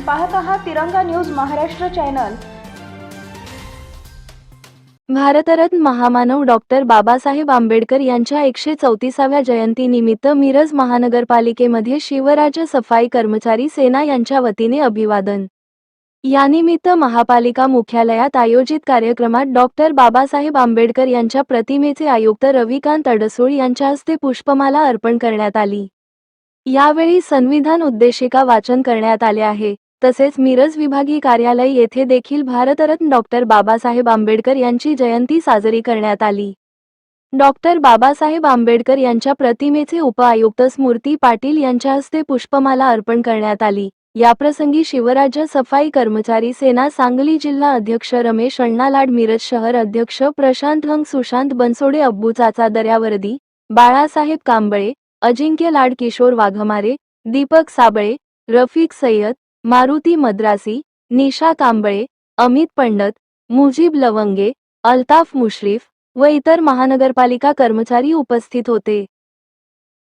पाहत आहात तिरंगा न्यूज महाराष्ट्र चॅनल. भारतरत्न महामानव डॉक्टर बाबासाहेब आंबेडकर यांच्या एकशे चौतीसाव्या जयंतीनिमित्त मिरज महानगरपालिकेमध्ये शिवराज्य सफाई कर्मचारी सेना यांच्या वतीने अभिवादन. यानिमित्त महापालिका मुख्यालयात आयोजित कार्यक्रमात डॉक्टर बाबासाहेब आंबेडकर यांच्या प्रतिमेचे आयुक्त रविकांत अडसूळ यांच्या हस्ते पुष्पमाला अर्पण करण्यात आली. यावेळी संविधान उद्देशिका वाचन करण्यात आले आहे. तसेच मिरज विभागीय कार्यालय येथे देखील भारतरत्न डॉक्टर बाबासाहेब आंबेडकर यांची जयंती साजरी करण्यात आली. डॉक्टर बाबासाहेब आंबेडकर यांच्या प्रतिमेचे उपआयुक्त स्मृती पाटील यांच्या हस्ते पुष्पमाला अर्पण करण्यात आली. याप्रसंगी शिवराज्य सफाई कर्मचारी सेना सांगली जिल्हा अध्यक्ष रमेश अण्णालाड मिरज शहर अध्यक्ष प्रशांत हंग सुशांत बनसोडे अब्बू चाचा दर्यावर्दी बाळासाहेब कांबळे अजिंक्य लाड किशोर वाघमारे दीपक साबळे रफिक सय्यद मारुती मद्रासी निशा कांबळे अमित पंडत मुजीब लवंगे अल्ताफ मुश्रीफ व इतर महानगरपालिका कर्मचारी उपस्थित होते.